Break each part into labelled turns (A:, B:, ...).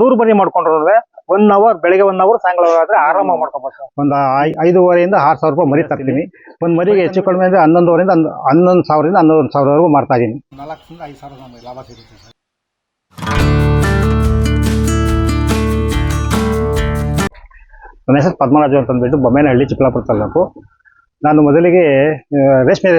A: ನೂರು ಮನೆ ಮಾಡ್ಕೊಂಡ್ರೆ ಒನ್ ಅವರ್ ಬೆಳಗ್ಗೆ ಒನ್ ಅವರ್ ಸಾಯಂಕಾಲ ಆದ್ರೆ ಆರಾಮ ಮಾಡ್ಕೊಬೋದು ಸರ್. ಒಂದು ಐ- ಐದೂವರೆಯಿಂದ ಆರು ಸಾವಿರ ರೂಪಾಯಿ ಮರಿ ತರ್ತೀನಿ. ಒಂದ್ ಮರಿಗೆ ಹೆಚ್ಚು ಕಡಿಮೆ ಅಂದ್ರೆ ಹನ್ನೊಂದುವರೆಯಿಂದ ಹನ್ನೊ- ಹನ್ನೊಂದು ಸಾವಿರದಿಂದ ಹನ್ನೊಂದು ಸಾವಿರವರೆಗೂ ಮಾಡ್ತಾ ಇದೀನಿ. ನಾಲ್ಕರಿಂದ ಐದು ಸಾವಿರ ಲಾಭ ಸಿಗುತ್ತೆ ಸರ್. ನನ್ನ ಹೆಸರು ಪದ್ಮರಾಜು ಅಂತ ಅಂದ್ಬಿಟ್ಟು ಬೊಮ್ಮೇನಹಳ್ಳಿ ಚಿಕ್ಕಲಾಪುರ ತಾಲೂಕು. ನಾನು ಮೊದಲಿಗೆ ರೇಷ್ಮೆ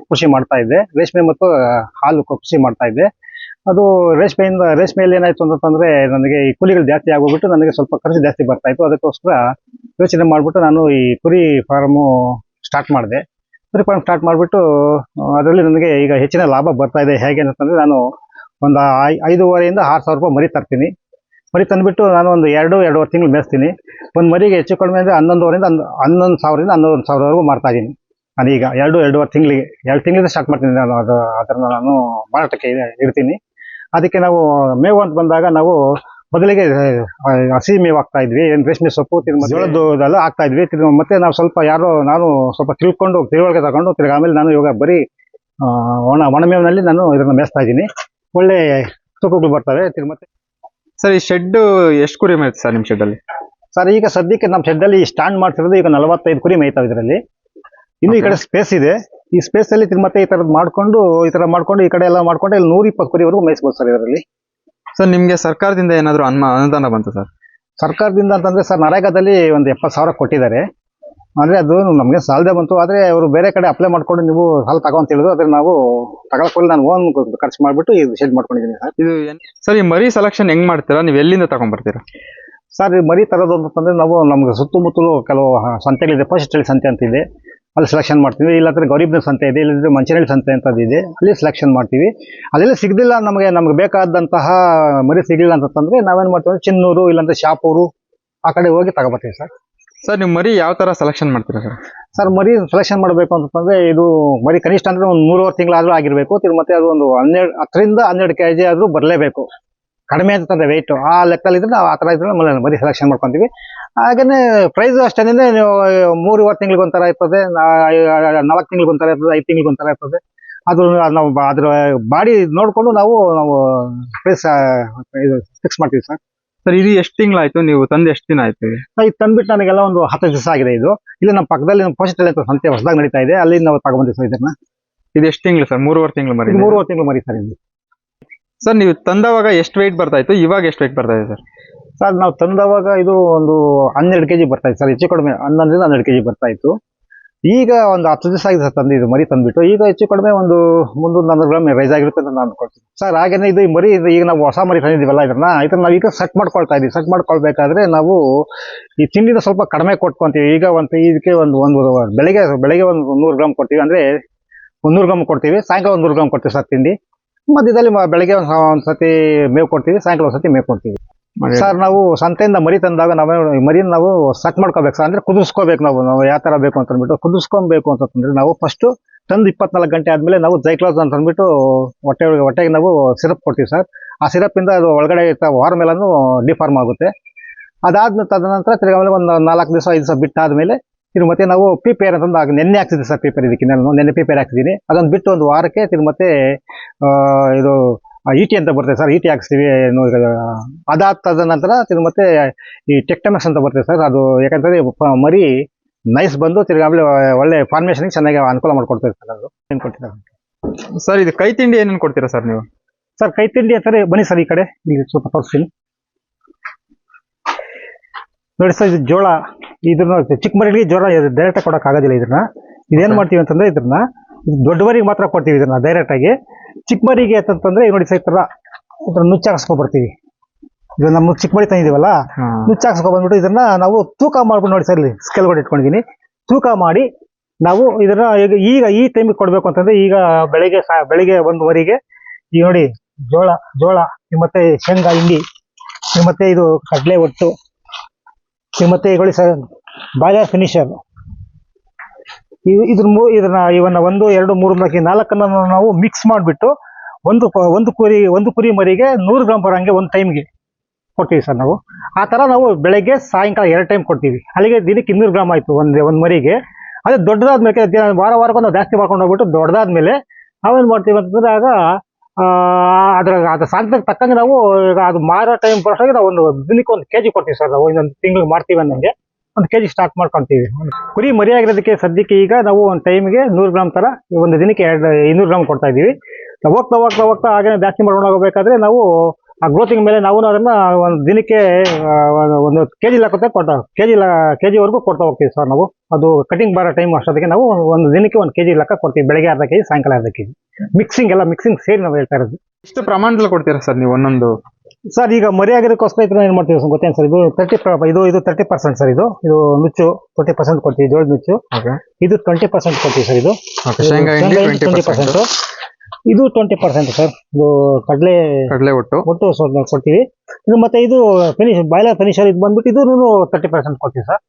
A: ಕೃಷಿ ಮಾಡ್ತಾ ಇದ್ದೆ. ರೇಷ್ಮೆ ಮತ್ತು ಹಾಲು ಕೃಷಿ ಮಾಡ್ತಾ ಇದ್ದೆ. ಅದು ರೇಷ್ಮೆಯಿಂದ, ರೇಷ್ಮೆಯಲ್ಲಿ ಏನಾಯ್ತು ಅಂತಂದ್ರೆ ನನಗೆ ಈ ಕೂಲಿಗಳು ಜಾಸ್ತಿ ಆಗೋಗ್ಬಿಟ್ಟು ನನಗೆ ಸ್ವಲ್ಪ ಖರ್ಚು ಜಾಸ್ತಿ ಬರ್ತಾ ಇತ್ತು. ಅದಕ್ಕೋಸ್ಕರ ಯೋಚನೆ ಮಾಡ್ಬಿಟ್ಟು ನಾನು ಈ ಕುರಿ ಫಾರ್ಮು ಸ್ಟಾರ್ಟ್ ಮಾಡಿದೆ. ಕುರಿ ಫಾರ್ಮ್ ಸ್ಟಾರ್ಟ್ ಮಾಡಿಬಿಟ್ಟು ಅದರಲ್ಲಿ ನನಗೆ ಈಗ ಹೆಚ್ಚಿನ ಲಾಭ ಬರ್ತಾ ಇದೆ. ಹೇಗೆ ಅಂತಂದ್ರೆ ನಾನು ಒಂದು ಐದೂವರೆಯಿಂದ ಆರು ಸಾವಿರ ರೂಪಾಯಿ ಮರಿ ತರ್ತೀನಿ. ಮರಿ ತಂದ್ಬಿಟ್ಟು ನಾನು ಒಂದು ಎರಡು, ಎರಡೂವರೆ ತಿಂಗಳು ಮೇಯಿಸ್ತೀನಿ. ಒಂದು ಮರಿಗೆ ಹೆಚ್ಚು ಕಡಿಮೆ ಅಂದರೆ ಹನ್ನೊಂದುವರೆಯಿಂದ ಹನ್ನೊ- ಹನ್ನೊಂದು ಸಾವಿರದಿಂದ ಹನ್ನೊಂದು ಸಾವಿರವರೆಗೂ ಮಾಡ್ತಾ ಇದ್ದೀನಿ. ನಾನೀಗ ಎರಡು, ಎರಡೂವರೆ ತಿಂಗಳಿಗೆ, ಎರಡು ತಿಂಗಳಿಂದ ಸ್ಟಾರ್ಟ್ ಮಾಡ್ತೀನಿ ನಾನು. ಅದು, ಅದನ್ನು ನಾನು ಮಾರಾಟಕ್ಕೆ ಇಡ್ತೀನಿ. ಅದಕ್ಕೆ ನಾವು ಮೇವು ಅಂತ ಬಂದಾಗ ನಾವು ಮೊದಲಿಗೆ ಆ, ಹಸಿ ಮೇವು ಹಾಕ್ತಾ ಇದ್ವಿ ಏನು ರೇಷ್ಮೆ ಸೊಪ್ಪು ಜೋಳದ್ದು ಇದೆಲ್ಲ ಹಾಕ್ತಾ ಇದ್ವಿ. ತಿರ್ಗಿ ಮತ್ತೆ ನಾವು ಸ್ವಲ್ಪ ಯಾರೋ ನಾನು ಸ್ವಲ್ಪ ತಿಳ್ಕೊಂಡು ತಿಳುವಳಿಕೆ ತಗೊಂಡು ತಿರ್ಗಿ ಆಮೇಲೆ ನಾನು ಇವಾಗ ಬರೀ ಒಣ ಒಣಮೇವಿನಲ್ಲಿ ನಾನು ಇದನ್ನು ಮೇಯಿಸ್ತಾ ಇದ್ದೀನಿ. ಒಳ್ಳೆ ತೂಕಗಳು ಬರ್ತವೆ. ತಿರ್ಗಿ ಮತ್ತೆ
B: ಸರ್ ಈ ಶೆಡ್ ಎಷ್ಟು ಕುರಿ ಮೇಯ್ತು ಸರ್ ನಿಮ್ಮ ಶೆಡ್ಡಲ್ಲಿ?
A: ಸರ್ ಈಗ ಸದ್ಯಕ್ಕೆ ನಮ್ಮ ಶೆಡ್ಡಲ್ಲಿ ಸ್ಟ್ಯಾಂಡ್ ಮಾಡ್ತಿರೋದು ಈಗ ನಲವತ್ತೈದು ಕುರಿ ಮೇಯ್ತಾವೆ ಇದರಲ್ಲಿ. ಇನ್ನು ಈ ಕಡೆ ಸ್ಪೇಸ್ ಇದೆ. ಈ ಸ್ಪೇಸ್ ಅಲ್ಲಿ ತಿರ್ಗಿ ಮತ್ತೆ ಈ ತರದ್ ಮಾಡ್ಕೊಂಡು ಈ ತರ ಮಾಡ್ಕೊಂಡು ಈ ಕಡೆ ಎಲ್ಲ ಮಾಡ್ಕೊಂಡು ಇಲ್ಲಿ ನೂರ ಇಪ್ಪತ್ತು ಕುರಿವರೆಗೂ ಮೇಯಿಸ್ಬೋದು ಸರ್ ಇದರಲ್ಲಿ.
B: ಸರ್ ನಿಮ್ಗೆ ಸರ್ಕಾರದಿಂದ ಏನಾದರೂ ಅನ್ಮ ಅನುದಾನ ಬಂತು ಸರ್?
A: ಸರ್ಕಾರದಿಂದ ಅಂತಂದ್ರೆ ಸರ್ ನರೇಗಾದಲ್ಲಿ ಒಂದು ಎಪ್ಪತ್ತು ಸಾವಿರ ಕೊಟ್ಟಿದ್ದಾರೆ. ಅಂದ್ರೆ ಅದು ನಮಗೆ ಸಾಲದೆ ಬಂತು. ಆದ್ರೆ ಅವರು ಬೇರೆ ಕಡೆ ಅಪ್ಲೈ ಮಾಡ್ಕೊಂಡು ನೀವು ಸಾಲ ತಗೊಂತ ಹೇಳಿದ್ರು. ಅದ್ರ ನಾವು ತಗೊಳ್ಕೊಳ್ಳಿ ನಾನು ಓನ್ ಖರ್ಚು ಮಾಡಿಬಿಟ್ಟು ಇದು ಶೇಡ್ ಮಾಡ್ಕೊಂಡಿದ್ದೀನಿ ಸರ್.
B: ಇದು ಸರ್ ಈ ಮರಿ ಸೆಲೆಕ್ಷನ್ ಹೆಂಗ್ ಮಾಡ್ತೀರಾ? ನೀವು ಎಲ್ಲಿಂದ ತಗೊಂಡ್ಬರ್ತೀರಾ
A: ಸರ್ ಈ ಮರಿ ತರೋದು ಅಂತಂದ್ರೆ ನಾವು ನಮ್ಗೆ ಸುತ್ತಮುತ್ತಲು ಕೆಲವು ಸಂತೆಗಳಿದೆ. ಫಸ್ಟ್ ಸಂತೆ ಅಂತ ಇದೆ ಅಲ್ಲಿ ಸೆಲೆಕ್ಷನ್ ಮಾಡ್ತೀವಿ. ಇಲ್ಲಾಂದ್ರೆ ಗರೀಬ್ನ ಸಂತೆ ಇದೆ ಇಲ್ಲದ್ರೆ ಮಂಚನಹಳ್ಳಿ ಸಂತೆ ಅಂತ ಇದೆ. ಅಲ್ಲಿ ಸೆಲೆಕ್ಷನ್ ಮಾಡ್ತೀವಿ. ಅದೆಲ್ಲ ಸಿಗಲಿಲ್ಲ ನಮಗೆ ನಮ್ಗೆ ಬೇಕಾದಂತಹ ಮರಿ ಸಿಗಲಿಲ್ಲ ಅಂತಂದ್ರೆ ನಾವೇನ್ ಮಾಡ್ತೀವಿ ಅಂದ್ರೆ ಚಿನ್ನೂರು ಇಲ್ಲಾಂದ್ರೆ ಶಾಪೂರು ಆ ಕಡೆ ಹೋಗಿ ತಗೋಬರ್ತೀವಿ ಸರ್.
B: ಸರ್ ನೀವು ಮರಿ ಯಾವ ತರ ಸೆಲೆಕ್ಷನ್ ಮಾಡ್ತೀರಾ ಸರ್?
A: ಸರ್ ಮರಿ ಸೆಲೆಕ್ಷನ್ ಮಾಡಬೇಕು ಅಂತಂದ್ರೆ ಇದು ಮರಿ ಕನಿಷ್ಠ ಅಂದ್ರೆ ಒಂದು ಮೂರುವರೆ ತಿಂಗಳಾದ್ರೂ ಆಗಿರಬೇಕು. ಮತ್ತೆ ಅದು ಒಂದು ಹನ್ನೆರಡು ಹತ್ತರಿಂದ ಹನ್ನೆರಡು ಕೆ ಜಿ ಆದ್ರೂ ಬರಲೇಬೇಕು. ಕಡಿಮೆ ಅಂತಂದ್ರೆ ವೆಯ್ಟು ಆ ಲೆಕ್ಕದಲ್ಲಿ ಇದ್ರೆ ನಾವು ಆ ಥರ ಇದ್ರೆ ಮರಿ ಸೆಲೆಕ್ಷನ್ ಮಾಡ್ಕೊಂತೀವಿ. ಹಾಗೇನೆ ಪ್ರೈಸ್ ಅಷ್ಟೇನೆ ನೀವು ಮೂರುವರೆ ತಿಂಗಳಿಗೆ ಒಂಥರ ಇರ್ತದೆ ನಾಲ್ಕು ತಿಂಗಳಿಗೆ ಒಂಥರ ಇರ್ತದೆ ಐದು ತಿಂಗಳಿಗೆ ಒಂಥರ ಇರ್ತದೆ. ಅದು ನಾವು ಅದ್ರ ಬಾಡಿ ನೋಡ್ಕೊಂಡು ನಾವು ನಾವು ಪ್ರೈಸ್ ಇದು ಫಿಕ್ಸ್ ಮಾಡ್ತೀವಿ ಸರ್.
B: ಸರ್ ಇದು ಎಷ್ಟು ತಿಂಗಳಾಯ್ತು? ನೀವು ತಂದು ಎಷ್ಟು ದಿನ ಆಯ್ತು? ಸರ್
A: ಇದು ತಂದ್ಬಿಟ್ಟು ನನಗೆಲ್ಲ ಒಂದು ಹತ್ತು ದಿವಸ ಆಗಿದೆ ಇದು. ಇಲ್ಲಿ ನಮ್ಮ ಪಕ್ಕದಲ್ಲಿ ನಮ್ಮ ಪೋಸ್ಟ್ ಅಂತ ಸಂತೆ ಹೊಸದಾಗಿ ನಡೀತಾ ಇದೆ. ಅಲ್ಲಿ ನಾವು ತಗೊಂಡ್ಬಂದಿವಿ ಸರ್ ಇದನ್ನ.
B: ಇದು ಎಷ್ಟು ತಿಂಗಳು ಸರ್? ಮೂರುವರೆ ತಿಂಗಳು ಮರಿ
A: ಮೂರುವರೆ ತಿಂಗಳು ಮರಿ ಸರ್ ಇದು.
B: ಸರ್ ನೀವು ತಂದವಾಗ ಎಷ್ಟು ವೆಯ್ಟ್ ಬರ್ತಾ ಇತ್ತು? ಇವಾಗ ಎಷ್ಟು ವೆಯ್ಟ್ ಬರ್ತಾ ಇದೆ ಸರ್?
A: ಸರ್, ನಾವು ತಂದವಾಗ ಇದು ಒಂದು ಹನ್ನೆರಡು ಕೆಜಿ ಬರ್ತಾ ಇತ್ತು ಸರ್, ಹೆಚ್ಚು ಕಡಿಮೆ ಹನ್ನೊಂದರಿಂದ ಹನ್ನೆರಡು ಕೆಜಿ ಬರ್ತಾ ಇತ್ತು. ಈಗ ಒಂದು ಹತ್ತು ದಿವಸ ಆಗಿದೆ ಸರ್ ತಂದು, ಇದು ಮರಿ ತಂದುಬಿಟ್ಟು. ಈಗ ಹೆಚ್ಚು ಕಡಿಮೆ ಒಂದು ಮುನ್ನೂರು ನಾನ್ನೂರು ಗ್ರಾಮ್ ರೈಸ್ ಆಗಿರುತ್ತೆ ಅಂತ ನಾನು ಅಂದ್ಕೊಳ್ತೀನಿ ಸರ್, ಹಾಗೇನೆ ಇದು ಮರಿ, ಇದು ಈಗ ನಾವು ಹೊಸ ಮರಿ ತಂದಿದ್ದೀವಲ್ಲ ಇದನ್ನ ಇದನ್ನ ನಾವು ಈಗ ಸೆಟ್ ಮಾಡ್ಕೊಳ್ತಾ ಇದ್ದೀವಿ ಸೆಟ್ ಮಾಡ್ಕೊಳ್ಬೇಕಾದ್ರೆ ನಾವು ಈ ತಿಂಡಿನ ಸ್ವಲ್ಪ ಕಡಿಮೆ ಕೊಟ್ಕೊಂತೀವಿ. ಈಗ ಒಂದು ಇದಕ್ಕೆ ಒಂದು ಒಂದು ಬೆಳಗ್ಗೆ ಬೆಳಗ್ಗೆ ಒಂದು ನೂರು ಗ್ರಾಮ್ ಕೊಡ್ತೀವಿ ಅಂದ್ರೆ ಒಂದು ನೂರು ಗ್ರಾಮ್ ಕೊಡ್ತೀವಿ. ಸಾಯಂಕಾಲ ಒಂದು ನೂರು ಗ್ರಾಮ್ ಕೊಡ್ತೀವಿ ಸರ್ ತಿಂಡಿ. ಮಧ್ಯದಲ್ಲಿ ಬೆಳಗ್ಗೆ ಒಂದು ಒಂದು ಸತಿ ಮೇವು ಕೊಡ್ತೀವಿ. ಸಾಯಂಕಾಲ ಒಂದು ಸತಿ ಮೇವು ಕೊಡ್ತೀವಿ. ಸರ್, ನಾವು ಸಂತೆಯಿಂದ ಮರಿ ತಂದಾಗ ನಾವೇ ಮರಿನ ನಾವು ಸಕ್ ಮಾಡ್ಕೋಬೇಕು ಸರ್. ಅಂದ್ರೆ ಕುದಿಸ್ಕೋಬೇಕು ನಾವು ನಾವು ಯಾವ ತರ ಬೇಕು ಅಂತ ಅಂದ್ಬಿಟ್ಟು ಕುದಿಸ್ಕೊಬೇಕು ಅಂತಂದ್ರೆ ನಾವು ಫಸ್ಟ್ ತಂದು ಇಪ್ಪತ್ನಾಲ್ಕು ಗಂಟೆ ಆದ್ಮೇಲೆ ನಾವು ಜೈಕ್ಲಾಸ್ ಅಂತ ಅಂದ್ಬಿಟ್ಟು ಹೊಟ್ಟೆ ಹೊಟ್ಟೆಗೆ ನಾವು ಸಿರಪ್ ಕೊಡ್ತೀವಿ ಸರ್. ಆ ಸಿರಪ್ ಇಂದ ಅದು ಒಳಗಡೆ ವಾರ ಮೇಲೂ ಡಿಫಾರ್ಮ್ ಆಗುತ್ತೆ. ಅದಾದ್ಮೇಲೆ ತದನಂತರ ತಿರ್ಗಿ ಆಮೇಲೆ ಒಂದು ನಾಲ್ಕು ದಿವಸ, ಐದು ದಿವಸ ಬಿಟ್ಟಾದ್ಮೇಲೆ ತಿರ್ಗಿ ಮತ್ತೆ ನಾವು ಪಿಪೇರ್ ಅಂತಂದು ನೆನ್ನೆ ಹಾಕ್ತಿದ್ದೆ ಸರ್ ಪೇಪರ್ ಇದಕ್ಕೆ. ನಾನು ನೆನ್ನೆ ಪೇಪರ್ ಹಾಕ್ತಿದ್ದೀನಿ ಅದೊಂದು ಬಿಟ್ಟು ಒಂದು ವಾರಕ್ಕೆ ತಿರ್ಗಿ ಮತ್ತೆ ಇದು ಇಟಿ ಅಂತ ಬರ್ತದೆ ಸರ್ ಇಟಿ ಹಾಕ್ಸ್ತೀವಿ ಏನು ಈಗ ಅದಾದ ತದನಂತರ ತಿರ್ಗಿ ಮತ್ತೆ ಈ ಟೆಕ್ಟಮಸ್ ಅಂತ ಬರ್ತದೆ ಸರ್ ಅದು ಯಾಕಂತಂದ್ರೆ ಮರಿ ನೈಸ್ ಬಂದು ತಿರ್ಗಿ ಆಮೇಲೆ ಒಳ್ಳೆ ಫಾರ್ಮೇಶನ್ ಚೆನ್ನಾಗಿ ಅನುಕೂಲ ಮಾಡ್ಕೊಡ್ತಾರೆ ಸರ್ ಅದು. ಏನು ಕೊಡ್ತೀರಾ?
B: ಸರ್ ಇದು ಕೈ ತಿಂಡಿ ಏನೇನು ಕೊಡ್ತೀರಾ ಸರ್ ನೀವು?
A: ಸರ್ ಕೈ ತಿಂಡಿ ಅಂತಾರೆ ಬನ್ನಿ ಸರ್ ಈ ಕಡೆ. ಇಲ್ಲಿ ಸ್ವಲ್ಪ ತೋರಿಸ್ತೀನಿ. ನೋಡಿ ಸರ್ ಇದು ಜೋಳ. ಇದನ್ನ ಚಿಕ್ಕ ಮರಿಗಳಿಗೆ ಜೋಳ ಡೈರೆಕ್ಟಾಗಿ ಕೊಡೋಕ್ಕಾಗೋದಿಲ್ಲ ಕೊಡಕ್ ಆಗೋದಿಲ್ಲ ಇದನ್ನ ಇದೇನ್ ಮಾಡ್ತೀವಿ ಅಂತಂದ್ರೆ ಇದನ್ನ ದೊಡ್ಡವರಿಗೆ ಮಾತ್ರ ಕೊಡ್ತೀವಿ ಇದನ್ನ ಡೈರೆಕ್ಟ್ ಆಗಿ ಚಿಕ್ಕ ಅಂತಂದ್ರೆ ನೋಡಿ ಸರ್ ಈ ತರ ಇದನ್ನ ನುಚ್ಚಾಕ್ಸ್ಕೊಂಡ್ ಬರ್ತೀವಿ ಇದು ನಮ್ಮ ಚಿಕ್ಕ ಮರಿ ತಂದಿದೀವಲ್ಲ ನುಚ್ಚಾಕ್ಸ್ಕೊಂಡ್ ಬಂದ್ಬಿಟ್ಟು ಇದನ್ನ ನಾವು ತೂಕ ಮಾಡ್ಬಿಟ್ಟು ನೋಡಿ ಸರ್ ಇಲ್ಲಿ ಸ್ಕೇಲ್ ಕೂಡ ಇಟ್ಕೊಂಡಿದೀನಿ. ತೂಕ ಮಾಡಿ ನಾವು ಇದನ್ನ ಈಗ ಈಗ ಈ ಟೈಮಿಗೆ ಕೊಡ್ಬೇಕು ಅಂತಂದ್ರೆ ಈಗ ಬೆಳಿಗ್ಗೆ ಬೆಳಿಗ್ಗೆ ಒಂದುವರೆಗೆ ಈಗ ನೋಡಿ ಜೋಳ ಜೋಳ ಮತ್ತೆ ಶೇಂಗಾ ಹಿಂಡಿ ಮತ್ತೆ ಇದು ಕಡಲೆ ಒಟ್ಟು ಮತ್ತೆ ಬಾಯ್ಲರ್ ಫಿನಿಷರ್ ಇದ್ರ ಮೂ ಇದನ್ನ ಇವನ್ನ ಒಂದು, ಎರಡು, ಮೂರು, ನಾಲ್ಕು ನಾಲ್ಕನ್ನ ನಾವು ಮಿಕ್ಸ್ ಮಾಡಿಬಿಟ್ಟು ಒಂದು ಒಂದು ಕುರಿ ಒಂದು ಕುರಿ ಮರಿಗೆ ನೂರು ಗ್ರಾಮ್ ಬರೋಂಗೆ ಒಂದು ಟೈಮ್ಗೆ ಕೊಡ್ತೀವಿ ಸರ್ ನಾವು. ಆ ಥರ ನಾವು ಬೆಳಗ್ಗೆ, ಸಾಯಂಕಾಲ ಎರಡು ಟೈಮ್ ಕೊಡ್ತೀವಿ. ಅಲ್ಲಿಗೆ ದಿನಕ್ಕೆ ಇನ್ನೂರು ಗ್ರಾಮ್ ಆಯಿತು ಒಂದು ಒಂದು ಮರಿಗೆ. ಅದೇ ದೊಡ್ಡದಾದ್ಮೇಲೆ ವಾರ ವಾರಕ್ಕೂ ನಾವು ಜಾಸ್ತಿ ಮಾಡ್ಕೊಂಡು ಹೋಗ್ಬಿಟ್ಟು ದೊಡ್ಡದಾದ್ಮೇಲೆ ನಾವೇನು ಮಾಡ್ತೀವಿ ಅಂತಂದ್ರೆ ಆಗ
C: ಅದ್ರ ಅದು ಸಾಂತಕ್ಕೆ ತಕ್ಕಂಗೆ ನಾವು ಈಗ ಅದು ಮಾರೋ ಟೈಮ್ ಬರೋಷ್ಟಾಗಿ ನಾವು ಒಂದು ದಿನಕ್ಕೆ ಒಂದು ಕೆ ಜಿ ಕೊಡ್ತೀವಿ ಸರ್ ನಾವು ಇನ್ನೊಂದು ತಿಂಗಳು ಮಾಡ್ತೀವಿ ಅನ್ನಂಗೆ. ಒಂದು ಕೆಜಿ ಸ್ಟಾಕ್ ಮಾಡ್ಕೊಂತೀವಿ. ಕುರಿ ಮರಿಯಾಗಿರೋದಕ್ಕೆ ಸದ್ಯಕ್ಕೆ ಈಗ ನಾವು ಒಂದು ಟೈಮ್ಗೆ ನೂರು ಗ್ರಾಮ್ ತರ ಒಂದು ದಿನಕ್ಕೆ ಎರಡು ಇನ್ನೂರು ಗ್ರಾಮ್ ಕೊಡ್ತಾ ಇದೀವಿ ಹೋಗ್ತಾ ಹೋಗ್ತಾ ಹೋಗ್ತಾ ಹಾಗೆ ಜಾಸ್ತಿ ಮಾಡ್ಕೊಂಡು ಹೋಗಬೇಕಾದ್ರೆ ನಾವು ಆ ಗ್ರೋತಿಂಗ್ ಮೇಲೆ ನಾವು ಅದನ್ನು ಒಂದು ದಿನಕ್ಕೆ ಒಂದು- ಕೆ ಕೆಜಿ ಲೆಕ್ಕ ಕೊಡ್ತಾ, ಕೆಜಿ ಕೆಜಿವರೆಗೂ ಕೊಡ್ತಾ ಹೋಗ್ತೀವಿ ಸರ್ ನಾವು. ಅದು ಕಟಿಂಗ್ ಬರೋ ಟೈಮ್ ಅಷ್ಟೊತ್ತಿಗೆ ನಾವು ಒಂದು ದಿನಕ್ಕೆ ಒಂದು ಕೆಜಿ ಲೆಕ್ಕ ಕೊಡ್ತೀವಿ, ಬೆಳಗ್ಗೆ ಅರ್ಧ ಕೆಜಿ, ಸಾಯಂಕಾಲ ಅರ್ಧ ಕೆಜಿ. ಮಿಕ್ಸಿಂಗ್ ಎಲ್ಲ ಮಿಕ್ಸಿಂಗ್ ಸೇರಿ ನಾವು ಹೇಳ್ತಾ ಇರೋದು.
B: ಇಷ್ಟು ಪ್ರಮಾಣದಲ್ಲಿ ಕೊಡ್ತೀರಾ ಸರ್ ನೀವು ಒಂದೊಂದು?
C: ಸರ್ ಈಗ ಮರಿ ಮರಿಯಾಗಿರೋಕ್ಕೋಸ್ಕರ ಇದನ್ನ ಏನು ಮಾಡ್ತೀವಿ ಸರ್ ಗೊತ್ತೇನು ಸರ್? ಇದು ತರ್ಟಿ ಇದು ಇದು ತರ್ಟಿ ಪರ್ಸೆಂಟ್ ಸರ್ ಇದು. ಇದು ನುಚ್ಚು ಟ್ವೆಂಟಿ ಪರ್ಸೆಂಟ್ ಕೊಡ್ತೀವಿ ಜೋಳದ ನುಚ್ಚು. ಇದು ಟ್ವೆಂಟಿ ಪರ್ಸೆಂಟ್ ಕೊಡ್ತೀವಿ ಸರ್ ಇದು.
B: ಟ್ವೆಂಟಿ ಪರ್ಸೆಂಟ್
C: ಇದು ಟ್ವೆಂಟಿ ಪರ್ಸೆಂಟ್ ಸರ್. ಇದು ಕಡಲೆ
B: ಕಡಲೆ ಒಟ್ಟು.
C: ಒಟ್ಟು ಕೊಡ್ತೀವಿ. ಇದು ಮತ್ತೆ ಇದು ಫಿನಿಶ್ ಬಾಯ್ಲರ್ ಫಿನಿಶರ್ ಇದು ಬಂದ್ಬಿಟ್ಟು ಇದು ತರ್ಟಿ ಪರ್ಸೆಂಟ್ ಕೊಡ್ತೀವಿ ಸರ್.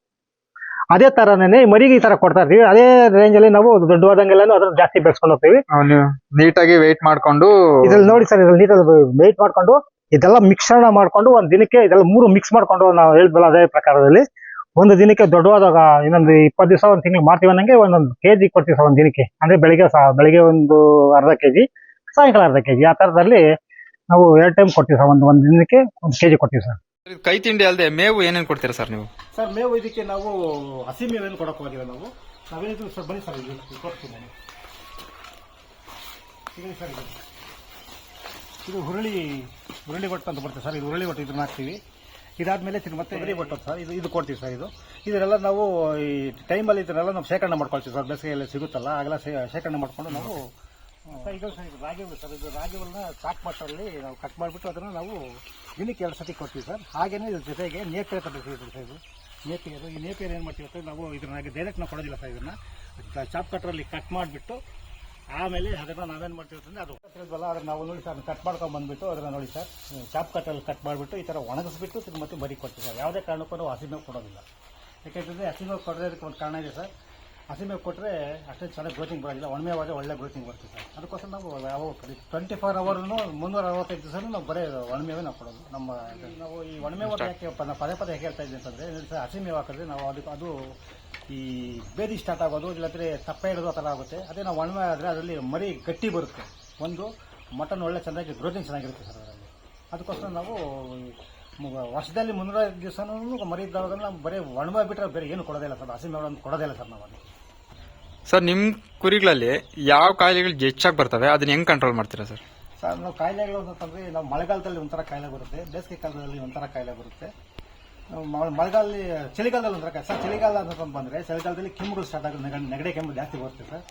C: ಅದೇ ತರನೇ ಮರಿಗೆ ಈ ತರ ಕೊಡ್ತಾ ಇರ್ತೀವಿ ಅದೇ ರೇಂಜ್ ಅಲ್ಲಿ ನಾವು ದೊಡ್ಡವಾದಂಗೆಲ್ಲ ಅದನ್ನ ಜಾಸ್ತಿ ಬೆಳೆಸ್ಕೊಂಡು ಹೋಗ್ತೀವಿ.
B: ನೀಟ್ ನೀಟಾಗಿ ವೆಯ್ಟ್ ಮಾಡ್ಕೊಂಡು
C: ಇದ್ರಲ್ಲಿ ನೋಡಿ ಸರ್ ಇದ್ರಲ್ಲಿ ನೀಟಾಗಿ ವೆಯ್ಟ್ ಮಾಡ್ಕೊಂಡು ಇದೆಲ್ಲ ಮಿಶ್ರಣ ಮಾಡ್ಕೊಂಡು ಒಂದು ದಿನಕ್ಕೆ ಇದೆಲ್ಲ ಮೂರು ಮಿಕ್ಸ್ ಮಾಡ್ಕೊಂಡು ನಾವು ಹೇಳ್ಬಲ್ಲ ಅದೇ ಪ್ರಕಾರದಲ್ಲಿ. ಒಂದು ದಿನಕ್ಕೆ ದೊಡ್ಡವಾದಾಗ ಇನ್ನೊಂದು ಇಪ್ಪತ್ತು ದಿವಸ ಒಂದು ತಿಂಗಳು ಮಾಡ್ತೀವಿ ಅನ್ನಂಗೆ ಒಂದೊಂದು ಕೆಜಿ ಕೊಡ್ತೀವಿ ಸರ್ ಒಂದು ದಿನಕ್ಕೆ. ಅಂದ್ರೆ ಬೆಳಿಗ್ಗೆ ಸಹ ಬೆಳಿಗ್ಗೆ ಒಂದು ಅರ್ಧ ಕೆಜಿ ಸಾಯಂಕಾಲ ಅರ್ಧ ಕೆಜಿ ಆ ತರದಲ್ಲಿ ನಾವು ಎರಡು ಟೈಮ್ ಕೊಡ್ತೀವಿ ಸರ್ ಒಂದು ಒಂದು ದಿನಕ್ಕೆ ಒಂದು ಕೆಜಿ ಕೊಡ್ತೀವಿ ಸರ್.
B: ಕೈ ತಿಂಡಿ ಅಲ್ಲದೆ ಮೇವು ಏನೇನು ಕೊಡ್ತೀರಾ ಸರ್ ನೀವು?
C: ಸರ್ ಮೇವು ಇದಕ್ಕೆ ನಾವು ಹಸಿ ಮೇವೇನು ಕೊಡಕ್ ಹೋಗಿಲ್ಲ ನಾವು. ನಾವೇನಿದ್ರು ಸರ್ ಬನ್ನಿ ಸರ್ ಇದು ನಾನು. ಇದು ಸರ್ ಇದು. ಇದು ಹುರುಳಿ ಹುರುಳಿ ಒಟ್ಟು ಅಂತ ಬರ್ತೀವಿ ಸರ್. ಇದು ಉರುಳಿ ಒಟ್ಟು ಇದನ್ನ ಹಾಕ್ತೀವಿ. ಇದಾದ್ಮೇಲೆ ಇದು ಮತ್ತೆ ಹುರುಳಿ ಒಟ್ಟು ಸರ್. ಇದು ಇದು ಕೊಡ್ತೀವಿ ಸರ್ ಇದು. ಇದನ್ನೆಲ್ಲ ನಾವು ಈ ಟೈಮಲ್ಲಿ ಇದನ್ನೆಲ್ಲ ನಾವು ಶೇಖರಣೆ ಮಾಡ್ಕೊಳ್ತೀವಿ ಸರ್. ಬೇಸಿಗೆಯಲ್ಲಿ ಸಿಗುತ್ತಲ್ಲ ಆಗಲ್ಲ ಶೇಖರಣೆ ಮಾಡಿಕೊಂಡು ನಾವು ಇದು ಸರ್ ಇದು ರಾಗಿ ಸರ್. ಇದು ರಾಗಿ ಹುಲ್ಲನ್ನ ಸಾಕ್ ನಾವು ಕಟ್ ಮಾಡಿಬಿಟ್ಟು ಅದನ್ನು ನಾವು ದಿನಕ್ಕೆ ಎರಡು ಸತಿ ಕೊಡ್ತೀವಿ ಸರ್. ಹಾಗೇನೆ ಇದ್ರ ಜೊತೆಗೆ ನೇಪೇರ್ ತಗೊಳ್ತೀವಿ ಸರ್ ಇದು. ನೇಪಿಯರು ಈ ನೇಪಿಯರ್ ಏನು ಮಾಡ್ತೀವಿ ಸರ್ ನಾವು ಇದನ್ನ ಡೈರೆಕ್ಟ್ ನಾವು ಕೊಡೋದಿಲ್ಲ ಸರ್ ಇದನ್ನು. ಚಾಪ್ ಕಟ್ರಲ್ಲಿ ಕಟ್ ಮಾಡಿಬಿಟ್ಟು ಆಮೇಲೆ ಅದನ್ನ ನಾವೇನು ಮಾಡ್ತೀವಿ ಅಂತಂದ್ರೆ ಅದು ಬಲ್ಲ ಅದನ್ನ ನಾವು ನೋಡಿ ಸರ್ ಕಟ್ ಮಾಡ್ಕೊಂಡ್ ಬಂದ್ಬಿಟ್ಟು ಅದನ್ನ ನೋಡಿ ಸರ್ ಚಾಪ್ ಕಟ್ಟಲ್ಲಿ ಕಟ್ ಮಾಡಿಬಿಟ್ಟು ಈ ಥರ ಒಣಗಿಸ್ಬಿಟ್ಟು ಮತ್ತೆ ಬರಿ ಕೊಡ್ತೀವಿ ಸರ್. ಯಾವುದೇ ಕಾರಣಕ್ಕೂ ನಾವು ಹಸಿ ಮೇವು ಕೊಡೋದಿಲ್ಲ. ಯಾಕೆಂದ್ರೆ ಹಸಿ ಮೇವು ಕೊಡೋದಕ್ಕೆ ಒಂದು ಕಾರಣ ಇದೆ ಸರ್. ಹಸಿಮೇವು ಕೊಟ್ಟರೆ ಅಷ್ಟೇ ಚೆನ್ನಾಗಿ ಗ್ರೋತಿಂಗ್ ಬರೋದಿಲ್ಲ. ಒಣಮೇವಾದರೆ ಒಳ್ಳೆ ಗ್ರೋತಿಂಗ್ ಬರುತ್ತೆ ಸರ್. ಅದಕ್ಕೋಸ್ಕರ ನಾವು ಯಾವ ಟ್ವೆಂಟಿ ಫೋರ್ ಅವರ್ನು ಮುನ್ನೂರ ಅರವತ್ತೈದು ದಿವಸ ನಾವು ಬರೀ ಒಣಮೇವೆ ನಾವು ಕೊಡೋದು. ನಮ್ಮ ನಾವು ಈ ಒಣಮೇವು ಯಾಕೆ ಪದೇ ಪದೇ ಹೇಗೆ ಹೇಳ್ತಾ ಇದ್ದೀವಿ ಅಂತಂದರೆ ಸರ್ ಹಸಿಮೇವು ಹಾಕಿದ್ರೆ ನಾವು ಅದಕ್ಕೆ ಅದು ಈ ಬೇದಿ ಸ್ಟಾರ್ಟ್ ಆಗೋದು ಇಲ್ಲಾಂದರೆ ತಪ್ಪೆ ಇಡೋದು ಆ ಥರ ಆಗುತ್ತೆ. ಅದೇ ನಾವು ಒಣಮೆ ಆದರೆ ಅದರಲ್ಲಿ ಮರಿ ಗಟ್ಟಿ ಬರುತ್ತೆ. ಒಂದು ಮಟನ್ ಒಳ್ಳೆ ಚೆನ್ನಾಗಿ ಗ್ರೋತಿಂಗ್ ಚೆನ್ನಾಗಿರುತ್ತೆ ಸರ್ ಅದರಲ್ಲಿ. ಅದಕ್ಕೋಸ್ಕರ ನಾವು ವರ್ಷದಲ್ಲಿ ಮುನ್ನೂರ ದಿವಸನೂ ಮರಿ ಇದ್ದಾಗ ನಾವು ಬರೀ ಒಣಮೆ ಬಿಟ್ಟರೆ ಬೇರೆ ಏನು ಕೊಡೋದಿಲ್ಲ ಸರ್ ಹಸಿ ಮೇವು ಕೊಡೋದಿಲ್ಲ ಸರ್ ನಾವು
B: ಸರ್ ನಿಮ್ಮ ಕುರಿಗಳಲ್ಲಿ ಯಾವ ಕಾಯಿಲೆಗಳು ಹೆಚ್ಚಾಗಿ ಬರ್ತವೆ? ಅದನ್ನ ಹೆಂಗೆ ಕಂಟ್ರೋಲ್ ಮಾಡ್ತೀರಾ ಸರ್
C: ಸರ್ ನಾವು ಕಾಯಿಲೆಗಳು ಅಂತಂದ್ರೆ ನಾವು ಮಳೆಗಾಲದಲ್ಲಿ ಒಂಥರ ಕಾಯಿಲೆ ಬರುತ್ತೆ ಬೇಸಿಗೆ ಕಾಲದಲ್ಲಿ ಒಂಥರ ಕಾಯಿಲೆ ಬರುತ್ತೆ. ಮಳೆಗಾಲದಲ್ಲಿ ಚಳಿಗಾಲದಲ್ಲಿ ಅಂದ್ರೆ ಸರ್ ಚಳಿಗಾಲ ಅಂತ ಬಂದ್ರೆ ಚಳಿಗಾಲದಲ್ಲಿ ಕೆಮ್ಮುಗಳು ಸ್ಟಾರ್ಟ್ ಆಗುತ್ತೆ. ನೆಗಡಿ ನೆಗಡಿ ಕೆಮ್ಮು ಜಾಸ್ತಿ ಬರುತ್ತೆ ಸರ್.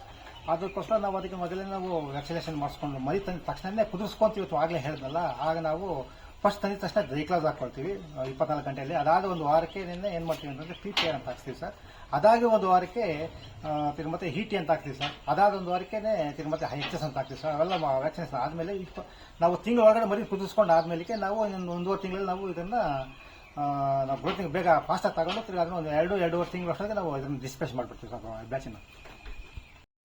C: ಅದಕ್ಕೋಸ್ಕರ ನಾವು ಅದಕ್ಕೆ ಮೊದಲೇ ನಾವು ವ್ಯಾಕ್ಸಿನೇಷನ್ ಮಾಡಿಸ್ಕೊಂಡು ಮರಿ ತಂದ ತಕ್ಷಣನೇ ಕುದಿಸ್ಕೊಂತೀವಿ ಆಗಲೇ ಹೇಳಿದ್ನಲ್ಲ ಆಗ ನಾವು ಫಸ್ಟ್ ತಂದಿದ ತಕ್ಷಣ ಡ್ರೈಕ್ಲಾಸ್ ಹಾಕೊಳ್ತೀವಿ ಆ, ಇಪ್ಪತ್ನಾಲ್ಕು ಗಂಟೆಯಲ್ಲಿ. ಅದಾದ ಒಂದು ವಾರಕ್ಕೆ ನಿನ್ನೆ ಏನು ಮಾಡ್ತೀವಿ ಅಂತಂದರೆ ಪಿ ಪಿ ಅಂತ ಹಾಕ್ತೀವಿ ಸರ್. ಅದಾಗಿ ಒಂದು ವಾರಕ್ಕೆ ತಿರುಮತ್ತೆ ಮತ್ತೆ ಹೀಟಿ ಅಂತ ಹಾಕ್ತೀವಿ ಸರ್. ಅದಾದ ಒಂದು ವಾರಕ್ಕೆ ತಿರ್ಗಿ ಮತ್ತೆ ಎಕ್ಸಸ್ ಎಸ್ ಅಂತ ಹಾಕ್ತೀವಿ ಸರ್. ಅವೆಲ್ಲ ವ್ಯಾಕ್ಸಿನೇಷನ್ ಆದಮೇಲೆ ಇಪ್ಪ ನಾವು ತಿಂಗಳ ಒಳಗಡೆ ಮರಿ ಕುದಿಸ್ಕೊಂಡು ಆದಮೇಲೆ ನಾವು ಇನ್ನೊಂದು ಒಂದೂವರೆ ತಿಂಗಳಲ್ಲಿ ನಾವು ಇದನ್ನ ನಾವು ಗ್ರೋತಿಂಗ್ ಬೇಗ ಫಾಸ್ಟಾಗಿ ತಗೊಂಡು ತಿರ್ಗಿ ಅದನ್ನ ಒಂದು ಎರಡು ಎರಡೂವರೆ ತಿಂಗಳ ಅಷ್ಟೊತ್ತಿಗೆ ನಾವು ಅದನ್ನು ಡಿಸ್ಪ್ಯಾಚ್ ಮಾಡ್ಬಿಡ್ತೀವಿ ಸರ್ ಬ್ಯಾಚಿನ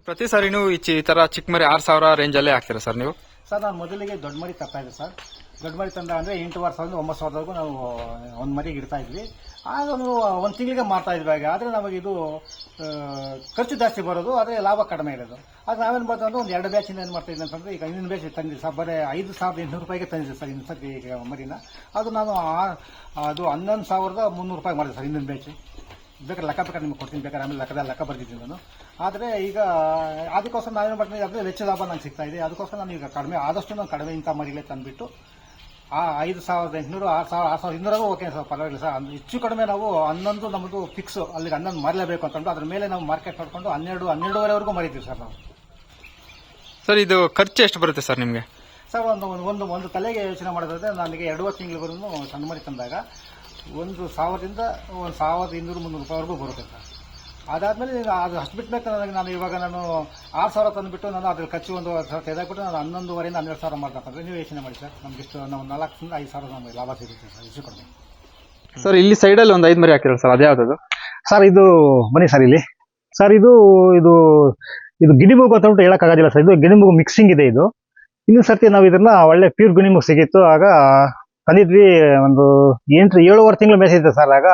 B: ಪ್ರತಿ ಸಾರಿನೂ ಈ ಚಿ- ಈ ತರ ಚಿಕ್ಕ ಮರಿ ಆರ್ ಸಾವಿರ ರೇಂಜ್ ಅಲ್ಲೇ ಹಾಕ್ತೀರಾ ಸರ್ ನೀವು?
C: ಸರ್ ನಾನು ಮೊದಲಿಗೆ ದೊಡ್ಡ ಮರಿ ತರ್ತಾ ಇದ್ದೆ ಸರ್. ದೊಡ್ಡ ಮರಿ ತಂದ ಅಂದರೆ ಎಂಟು ಸಾವಿರದ ಒಂಬತ್ತು ಸಾವಿರದವರೆಗೂ ನಾವು ಒಂದು ಮರಿಗೆ ಇಡ್ತಾ ಇದ್ವಿ. ನಾವು ಒಂದು ತಿಂಗಳಿಗೆ ಮಾರ್ತಾ ಇದ್ವಿ ಹಾಗೆ. ಆದರೆ ನಮಗೆ ಇದು ಖರ್ಚು ಜಾಸ್ತಿ ಬರೋದು, ಆದರೆ ಲಾಭ ಕಡಿಮೆ ಇರೋದು. ಆಗ ನಾವೇನು ಮಾಡ್ತಾ ಅಂದ್ರೆ ಒಂದು ಎರಡು ಬ್ಯಾಚಿಂದ ಏನು ಮಾಡ್ತಾ ಅಂತಂದ್ರೆ ಈಗ ಇನ್ನೊಂದು ಬ್ಯಾಚ್ ತಂದಿದ್ದೆ ಸರ್. ಬರೀ ಐದು ಸಾವಿರದ ಎಂಟುನೂರು ರೂಪಾಯಿಗೆ ತಂದಿದ್ದೆ ಸರ್ ಇನ್ನು ಸರ್ತಿ ಈಗ ಮರಿನ. ಅದು ನಾನು ಅದು ಹನ್ನೊಂದು ಸಾವಿರದ ಮುನ್ನೂರು ರೂಪಾಯಿ ಮಾಡಿದೆ ಸರ್ ಇನ್ನೊಂದು ಬ್ಯಾಚ್ ಬೇಕಾದ್ರೆ ಲೆಕ್ಕ ಬೇಕಾದ್ರೆ ನಿಮ್ಗೆ ಕೊಡ್ತೀನಿ, ಬೇಕಾದ್ರೆ ಆಮೇಲೆ ಲೆಕ್ಕದ ಲೆಕ್ಕ ಬರ್ತಿದ್ದೀನಿ ನಾನು. ಆದರೆ ಈಗ, ಅದಕ್ಕೋಸ್ಕರ ನಾವೇನು ಮಾಡ್ತೀನಿ ಅಂದರೆ ವೆಚ್ಚ ಲಾಭ ನಂಗೆ ಸಿಗ್ತಾ ಇದೆ. ಅದಕ್ಕೋಸ್ಕರ ನಾನು ಈಗ ಕಡಿಮೆ, ಆದಷ್ಟು ನಾನು ಕಡಿಮೆ ಇಂಥ ಮರಿಗಳೇ ತಂದುಬಿಟ್ಟು ಆ ಐದು ಸಾವಿರದ ಎಂಟುನೂರು ಆರು ಸಾವಿರ ಆರು ಸಾವಿರದ ಇನ್ನೂರಾಗೂ ಓಕೆ ಸರ್ ಪರವಾಗಿಲ್ಲ ಸರ್. ಅಂದ್ರೆ ಹೆಚ್ಚು ಕಡಿಮೆ ನಾವು ಹನ್ನೊಂದು ನಮ್ಮದು ಫಿಕ್ಸ್ ಅಲ್ಲಿಗೆ ಹನ್ನೊಂದು ಮರಲೇಬೇಕು ಅಂತಂದು ಅದ್ರ ಮೇಲೆ ನಾವು ಮಾರ್ಕೆಟ್ ಮಾಡ್ಕೊಂಡು ಹನ್ನೆರಡು ಹನ್ನೆರಡುವರೆವರೆಗೂ ಮರಿತೀವಿ ಸರ್ ನಾವು.
B: ಸರ್ ಇದು ಖರ್ಚು ಎಷ್ಟು ಬರುತ್ತೆ ಸರ್ ನಿಮಗೆ?
C: ಸರ್ ಒಂದು ಒಂದು ಒಂದು ಒಂದು ತಲೆಗೆ ಯೋಚನೆ ಮಾಡೋದಾದ್ರೆ ನನಗೆ ಎರಡೂವರೆ ತಿಂಗಳಿಗೂ ಸಣ್ಣ ಮರಿ ತಂದಾಗ ಒಂದು ಸಾವಿರದಿಂದ ಒಂದು ಸಾವಿರದ ಇನ್ನೂರು ಮುನ್ನೂರು ರೂಪಾಯಿವರೆಗೂ ಬರುತ್ತೆ ಸರ್. ಅದಾದ್ಮೇಲೆ ಈಗ ಅದು ಅಷ್ಟು ಬಿಟ್ಬೇಕು ನನಗೆ ನಾನು ಇವಾಗ ನಾನು ಆರು ಸಾವಿರ ತಂದುಬಿಟ್ಟು ನಾನು ಅದ್ರ ಖರ್ಚು ಒಂದು ಸಾವಿರ ತೆಗೆದಾಕ್ಬಿಟ್ಟು ನಾನು ಹನ್ನೊಂದುವರೆಯಿಂದ ಹನ್ನೆರಡು ಸಾವಿರ ಮಾಡ್ತಾರೆ ನೀವು ಯೋಚನೆ ಮಾಡಿ ಸರ್. ನಮ್ಗೆ ಇಷ್ಟು ನಾವು ನಾಲ್ಕರಿಂದ ಐದು ಸಾವಿರ ನಮಗೆ ಲಾಭ ಸಿಗುತ್ತೆ ಸರ್. ಹೆಚ್ಚು ಕಡಿಮೆ.
B: ಸರ್ ಇಲ್ಲಿ ಸೈಡಲ್ಲಿ ಅಲ್ಲಿ ಒಂದು ಐದು ಮರಿ ಹಾಕಿರಲ್ಲ ಸರ್. ಅದ್ಯಾವ್ದು
C: ಸರ್ ಇದು ಬನ್ನಿ ಸರ್ ಇಲ್ಲಿ. ಸರ್ ಇದು ಇದು ಇದು ಗಿಣಿಮೂಗು ಅಂತ ಉಂಟು ಹೇಳೋಕ್ಕಾಗೋದಿಲ್ಲ ಸರ್. ಇದು ಗಿಣಿಮೂಗು ಮಿಕ್ಸಿಂಗ್ ಇದೆ ಇದು. ಇನ್ನೊಂದು ಸರ್ತಿ ನಾವು ಇದನ್ನ ಒಳ್ಳೆ ಪ್ಯೂರ್ ಗಿಣಿಮೂಗು ಸಿಗಿತ್ತು. ಆಗ ತಂದಿದ್ವಿ ಒಂದು ಎಂಟು ಏಳುವರೆ ತಿಂಗಳು ಮೇಸಿದ್ದೆ ಸರ್. ಆಗ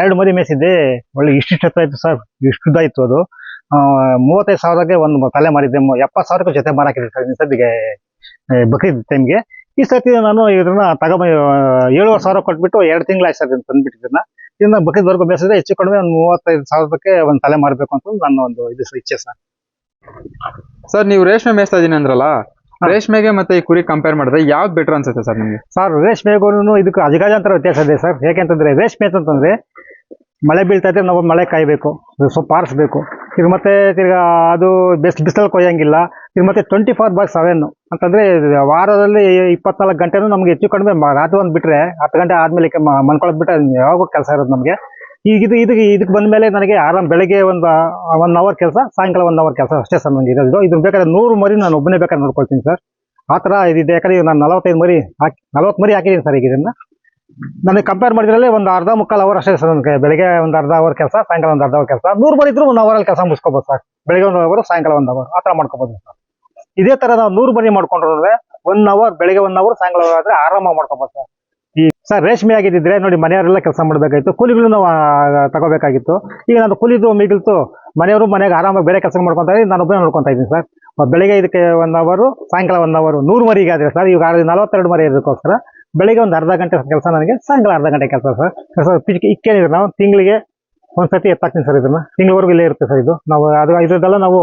C: ಎರಡು ಮರಿ ಮೇಸಿದ್ದೆ ಒಳ್ಳೆ ಇಷ್ಟಿಷ್ಟು ಹತ್ರ ಇತ್ತು ಸರ್. ಇಷ್ಟು ಆಯ್ತು ಅದು ಮೂವತ್ತೈದು ಸಾವಿರಕ್ಕೆ ಒಂದು ತಲೆ ಮಾರಿದ್ದೆ. ಎಪ್ಪತ್ತು ಸಾವಿರಕ್ಕೆ ಜೊತೆ ಮಾರಾಕಿದ್ದೆ ಸರ್. ಈ ಸದ್ಯಗೆ
A: ಬಕ್ರೀದ್ ಟೈಮ್ಗೆ. ಈ ಸರ್ತಿ ನಾನು ಇದನ್ನ ತಗೊಂಬ ಏಳುವರೆ ಸಾವಿರ ಕೊಟ್ಬಿಟ್ಟು ಎರಡು ತಿಂಗಳು ಆಯ್ತು ಸರ್ ಇದನ್ನ ತಂದ್ಬಿಟ್ಟಿದ್ದನ್ನ ಇದನ್ನ. ಬಕ್ರೀದ್ವರೆಗೂ ಬೇಸಿದ್ರೆ ಹೆಚ್ಚು ಕಡಿಮೆ ಒಂದು ಮೂವತ್ತೈದು ಸಾವಿರಕ್ಕೆ ಒಂದು ತಲೆ ಮಾರಬೇಕು ಅಂತ ನನ್ನ ಒಂದು ಇದು ಇಚ್ಛೆ ಸರ್.
B: ಸರ್, ನೀವು ರೇಷ್ಮೆ ಮೇಯಿಸ್ತಾ ಇದ್ದೀನಿ ಅಂದ್ರಲ್ಲ? ರೇಷ್ಮೆಗೆ ಮತ್ತೆ ಈ ಕುರಿ ಕಂಪೇರ್ ಮಾಡಿದ್ರೆ ಯಾವ್ದು ಬೆಟರ್ ಅನ್ಸುತ್ತೆ ಸರ್ ನಿಮ್ಗೆ?
A: ಸರ್ ರೇಷ್ಮೆಗೂ ಇದಕ್ಕೆ ಅಜಗಜಾಂತರ ವ್ಯತ್ಯಾಸ ಇದೆ ಸರ್. ಯಾಕೆಂತಂದ್ರೆ ರೇಷ್ಮೆ ಅಂತಂದ್ರೆ ಮಳೆ ಬೀಳ್ತಾ ಇದ್ರೆ ನಾವು ಮಳೆ ಕಾಯಬೇಕು ಸ್ವಲ್ಪ ಆರಿಸ್ಬೇಕು ಇದು ಮತ್ತೆ ತಿರ್ಗಾ ಅದು ಬೆಸ್ಟ್ ಬಿಸಿಲಲ್ಲಿ ಕೊಯ್ಯಂಗಿಲ್ಲ. ಈಗ ಮತ್ತೆ ಟ್ವೆಂಟಿ ಫೋರ್ ಬಾಯ್ ಸೆವೆನ್ ಅಂತಂದ್ರೆ ವಾರದಲ್ಲಿ ಇಪ್ಪತ್ನಾಲ್ಕು ಗಂಟೆನೂ ನಮ್ಗೆ ಹೆಚ್ಚು ಕಡಿಮೆ ರಾತ್ರಿ ಒಂದು ಬಿಟ್ರೆ ಹತ್ತು ಗಂಟೆ ಆದ್ಮೇಲೆ ಮನ್ಕೊಳ್ಳೋದು ಬಿಟ್ರೆ ಯಾವಾಗ ಕೆಲಸ ಇರೋದು ನಮಗೆ. ಈಗ ಇದು ಇದಕ್ಕೆ ಇದಕ್ಕೆ ಬಂದ್ಮೇಲೆ ನನಗೆ ಆರಾಮ್ ಬೆಳಗ್ಗೆ ಒಂದು ಒನ್ ಅವರ್ ಕೆಲಸ, ಸಾಯಂಕಾಲ ಒನ್ ಅವರ್ ಕೆಲಸ ಅಷ್ಟೇ ಸರ್ ನನಗೆ ಇರೋದು. ಇದ್ರ ಬೇಕಾದ್ರೆ ನೂರು ಮರಿ ನಾನು ಒಬ್ಬನೇ ಬೇಕಾದ್ರೆ ನೋಡ್ಕೊಳ್ತೀನಿ ಸರ್. ಆ ಥರ ಇದಿದೆ. ಯಾಕಂದ್ರೆ ನಾನು ನಲವತ್ತೈದು ಮರಿ ಹಾಕಿ, ನಲವತ್ತು ಮರಿ ಹಾಕಿದ್ದೀನಿ ಸರ್ ಈಗ ಇದನ್ನು. ನನಗೆ ಕಂಪೇರ್ ಮಾಡಿದ್ರಲ್ಲಿ ಒಂದು ಅರ್ಧ ಮುಕ್ಕಾಲು ಅವರ್ ಅಷ್ಟೇ ಸರ್ ನನಗೆ ಬೆಳಗ್ಗೆ ಒಂದು ಅರ್ಧ ಅವರ್ ಕೆಲಸ, ಸಾಯಂಕಾಲ ಒಂದು ಅರ್ಧ ಅವರ್ ಕೆಲಸ. ನೂರು ಮರಿ ಇದ್ರು ಒಂದು ಅವರಲ್ಲಿ ಕೆಲಸ ಮುಗಿಸ್ಕೋಬೋದು ಸರ್. ಬೆಳಗ್ಗೆ ಒಂದು ಅವರ್ ಸಾಯಂಕಾಲ ಒಂದು ಅವರ್ ಆ ಥರ ಮಾಡ್ಕೋಬೋದು ಸರ್. ಇದೇ ಥರ ನಾವು ನೂರು ಮರಿ ಮಾಡ್ಕೊಂಡ್ರೆ ಒನ್ ಅವರ್ ಬೆಳಗ್ಗೆ ಒನ್ ಅವರ್ ಸಾಯಂಕಾಲ ಆದರೆ ಆರಾಮಾಗಿ ಮಾಡ್ಕೋಬೋದು ಸರ್. ಸರ್, ರೇಷ್ಮೆ ಆಗಿದ್ದಿದ್ರೆ ನೋಡಿ ಮನೆಯವರೆಲ್ಲ ಕೆಲಸ ಮಾಡಬೇಕಾಗಿತ್ತು. ಕೂಲಿಗಳು ತಗೋಬೇಕಾಗಿತ್ತು. ಈಗ ನಾನು ಕೂಲಿದು ಮಿಗಿಲ್ತು ಮನೆಯವರು ಮನೆಗೆ ಆರಾಮಾಗಿ ಬೇರೆ ಕೆಲಸ ಮಾಡ್ಕೊತಾ ನಾನು ಒಬ್ಬನೇ ನೋಡ್ಕೊತಾ ಇದ್ದೀನಿ ಸರ್. ಬೆಳಿಗ್ಗೆ ಇದಕ್ಕೆ ಒನ್ ಅವರು ಸಾಯಂಕಾಲ ಒನ್ ಅವರು ನೂರು ಮರಿಗೆ ಆದರೆ ಸರ್. ಈಗ ನಲವತ್ತೆರಡು ಮರಿ ಇರೋದಕ್ಕೋಸ್ಕರ ಬೆಳಿಗ್ಗೆ ಒಂದು ಅರ್ಧ ಗಂಟೆ ಕೆಲಸ ನನಗೆ, ಸಾಯಂಕಾಲ ಅರ್ಧ ಗಂಟೆ ಕೆಲಸ ಸರ್. ಸರ್ ಪಿಚ್ ಇಕ್ಕೇನಿದ್ರೆ ನಾವು ತಿಂಗಳಿಗೆ ಒಂದ್ಸತಿ ಎತ್ತಾಕ್ತೀನಿ ಸರ್ ಇದನ್ನು. ತಿಂಗಳವರೆಗೂ ಇಲ್ಲೇ ಇರುತ್ತೆ ಸರ್ ಇದು. ನಾವು ಅದು, ಇದ್ರದ್ದೆಲ್ಲ ನಾವು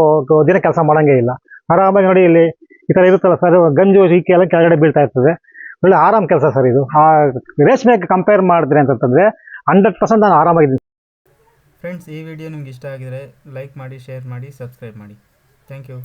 A: ದಿನ ಕೆಲಸ ಮಾಡೋಂಗೇ ಇಲ್ಲ. ಆರಾಮಾಗಿ ನೋಡಿ ಇಲ್ಲಿ ಈ ಥರ ಇರುತ್ತಲ್ಲ ಸರ್. ಗಂಜು ಈಕೆ ಎಲ್ಲ ಕೆಳಗಡೆ ಬೀಳ್ತಾ ಇರ್ತದೆ. ಒಳ್ಳೆ ಆರಾಮ್ ಕೆಲಸ ಸರ್ ಇದು. ಆ ರೇಷ್ಮೆಗೆ ಕಂಪೇರ್ ಮಾಡಿದ್ರೆ ಅಂತಂದ್ರೆ ಹಂಡ್ರೆಡ್ ಪರ್ಸೆಂಟ್ ನಾನು ಆರಾಮಾಗಿದ್ದೀನಿ.
D: ಫ್ರೆಂಡ್ಸ್ ಈ ವಿಡಿಯೋ ನಿಮ್ಗೆ ಇಷ್ಟ ಆಗಿದ್ರೆ ಲೈಕ್ ಮಾಡಿ ಶೇರ್ ಮಾಡಿ ಸಬ್ಸ್ಕ್ರೈಬ್ ಮಾಡಿ. Thank you